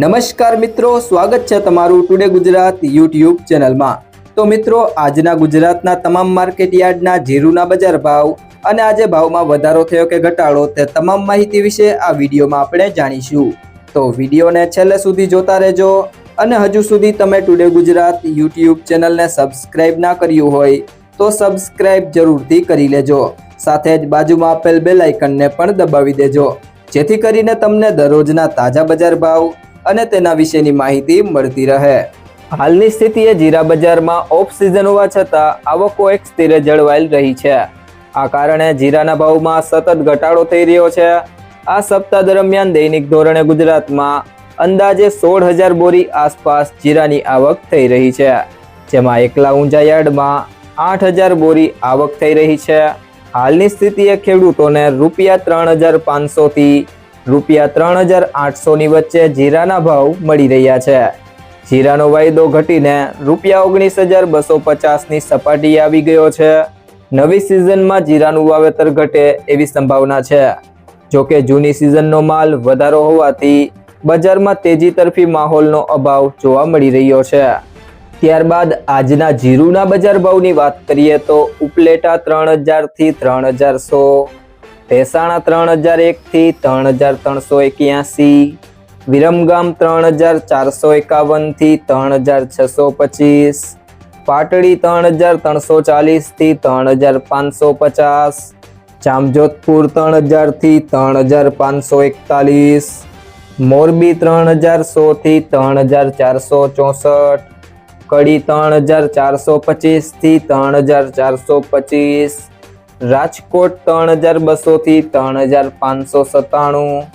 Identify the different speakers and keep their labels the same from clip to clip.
Speaker 1: નમસ્કાર મિત્રો, સ્વાગત છે તમારું ટુડે ગુજરાત યુટ્યુબ ચેનલમાં. તો મિત્રો, આજના ગુજરાતના તમામ માર્કેટ યાર્ડના જીરુના બજાર ભાવ અને આજે ભાવમાં વધારો થયો કે ઘટાડો તે તમામ માહિતી વિશે આ વિડીયોમાં આપણે જાણીશું. તો વિડીયોને છેલ્લે સુધી જોતા રહેજો અને હજુ સુધી તમે ટુડે ગુજરાત યુટ્યુબ ચેનલને સબસ્ક્રાઇબ ના કર્યું હોય તો સબસ્ક્રાઇબ જરૂરથી કરી લેજો. સાથે જ બાજુમાં આપેલ બેલ આઇકનને પણ દબાવી દેજો. જેથી કરીને તમને દરરોજના તાજા બજાર ભાવ અને તેના વિશેની માહિતી મળતી રહે. હાલની સ્થિતિએ જીરા બજારમાં ઓફ સિઝન હોવા છતાં આવકો એક સ્થિરે જળવાઈ રહી છે. આ કારણે જીરાના ભાવમાં સતત ઘટાડો થઈ રહ્યો છે. આ સપ્તાહ દરમિયાન દૈનિક ધોરણે ગુજરાતમાં અંદાજે સોળ હજાર બોરી આસપાસ જીરાની આવક થઈ રહી છે. જેમાં એકલા ઊંઝા યાર્ડમાં આઠ હજાર બોરી આવક થઈ રહી છે. હાલની સ્થિતિએ ખેડૂતોને રૂપિયા ત્રણ હજાર પાંચસોથી રૂપિયા ત્રણ હજાર આઠસોની વચ્ચે જીરાના ભાવ મળી રહ્યા છે. જીરાનો વાયદો ઘટીને રૂપિયા ઓગણીસ હજાર બસો પચાસની સપાટી આવી ગયો છે. નવી સિઝનમાં જીરાનું વાવેતર ઘટે એવી સંભાવના છે. જોકે જૂની સિઝનનો માલ વધારો હોવાથી બજારમાં તેજી તરફી માહોલનો અભાવ જોવા મળી રહ્યો છે. ત્યારબાદ આજના જીરુના બજાર ભાવની વાત કરીએ તો ઉપલેટા ત્રણ હજારથી ત્રણ હજાર સો ભેસાણા ત્રણ હજાર એકથી ત્રણ હજાર ત્રણસો એક્યાસી વિરમગામ ત્રણ હજાર ચારસો એકાવનથી ત્રણ હજાર છસો પચીસ પાટડી ત્રણ હજાર ત્રણસો ચાલીસથી ત્રણ હજાર પાંચસો પચાસ જામજોધપુર ત્રણ હજારથી ત્રણ હજાર પાંચસો એકતાલીસ મોરબી ત્રણ હજાર સોથી ત્રણ હજાર ચારસો ચોસઠ કડી ત્રણ હજાર ચારસો પચીસથી ત્રણ હજાર ચારસો પચીસ રાજકોટ ત્રણ હજાર બસોથી ત્રણ હજાર પાંચસો સત્તાણું.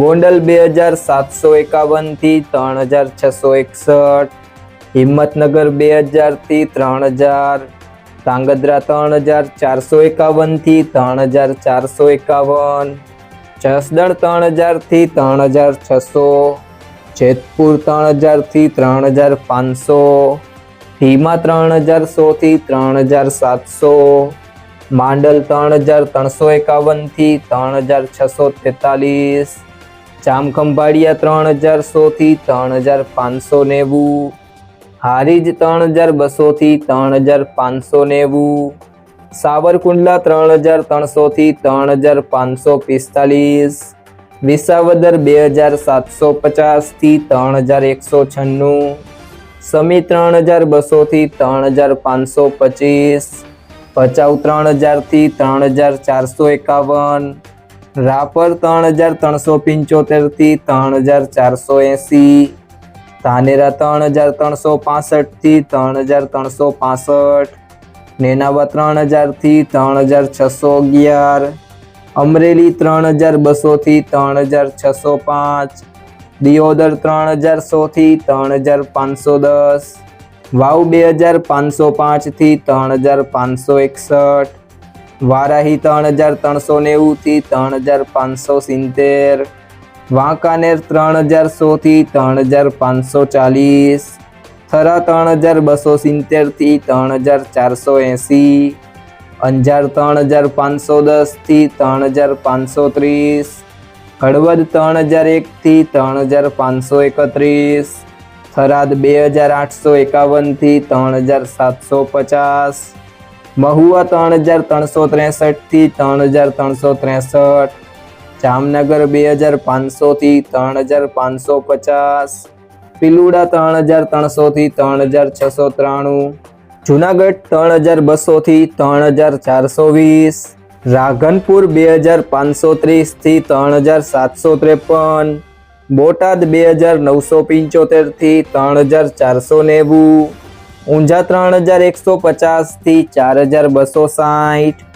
Speaker 1: ગોંડલ બે હજાર સાતસો એકાવનથી ત્રણ હજાર છસો એકસઠ. હિંમતનગર બે હજારથી ત્રણ હજાર. ધાંગધ્રા ત્રણ હજાર ચારસો એકાવનથી ત્રણ હજાર ચારસો એકાવન. જસદણ ત્રણ હજારથી ત્રણ હજાર છસો. જેતપુર ત્રણ હજારથી ત્રણ હજાર પાંચસો. ધીમા ત્રણ હજાર સોથી ત્રણ હજાર સાતસો. માંડલ ત્રણ હજાર ત્રણસો એકાવનથી ત્રણ હજાર છસો તેતાલીસ જામખંભાળિયા ત્રણ હજાર સોથી ત્રણ હજાર પાંચસો નેવું હારીજ ત્રણ હજાર બસોથી ત્રણ હજાર પાંચસો નેવું સાવરકુંડલા ત્રણ હજાર ત્રણસોથી ત્રણ હજાર પાંચસો પિસ્તાલીસ વિસાવદર બે હજાર સાતસો પચાસથી ત્રણ હજાર એકસો છન્નું સમી ત્રણ હજાર બસોથી ત્રણ હજાર પાંચસો પચીસ ભચાઉ ત્રણ હજારથી ત્રણ હજાર ચારસો એકાવન રાપર ત્રણ હજાર ત્રણસો પંચોતેરથી ત્રણ હજાર ચારસો એંસી ધાનેરા ત્રણ હજાર ત્રણસો પાસઠથી ત્રણ હજાર ત્રણસો પાસઠ નેનાવા ત્રણ હજારથી ત્રણ હજાર છસો અગિયાર અમરેલી ત્રણ હજાર બસોથી ત્રણ હજાર છસો પાંચ દિયોદર ત્રણ હજાર સોથી ત્રણ હજાર પાંચસો દસ વાવ બે હજાર પાંચસો પાંચથી ત્રણ હજાર પાંચસો એકસઠ વારાહી ત્રણ હજાર ત્રણસો નેવુંથી ત્રણ હજાર પાંચસો સિત્તેર વાંકાનેર ત્રણ હજાર સોથી ત્રણ હજાર પાંચસો ચાલીસ થરા ત્રણ હજાર બસો સિત્તેરથી ત્રણ હજાર ચારસો એંસી અંજાર ત્રણ હજાર પાંચસો દસથી ત્રણ હજાર પાંચસો ત્રીસ હળવદ ત્રણ હજાર એકથી ત્રણ હજાર પાંચસો એકત્રીસ થરાદ બે હજાર આઠસો એકાવનથી ત્રણ હજાર સાતસો પચાસ. મહુવા ત્રણ હજાર ત્રણસો ત્રેસઠથી ત્રણ હજાર ત્રણસો ત્રેસઠ. જામનગર બે હજાર પાંચસોથી ત્રણ હજાર પાંચસો પચાસ. પિલુડા ત્રણ હજાર ત્રણસોથી ત્રણ હજાર છસો ત્રાણું. જુનાગઢ ત્રણ હજાર બસોથી ત્રણ હજાર ચારસો વીસ. રાધનપુર બે હજાર પાંચસો ત્રીસથી ત્રણ હજાર સાતસો ત્રેપન. બોટાદ બે હજાર નવસો પંચોતેરથી ત્રણ હજાર ચારસો નેવું. ઊંઝા ત્રણ હજાર એકસો પચાસથી ચાર હજાર બસો સાઠ.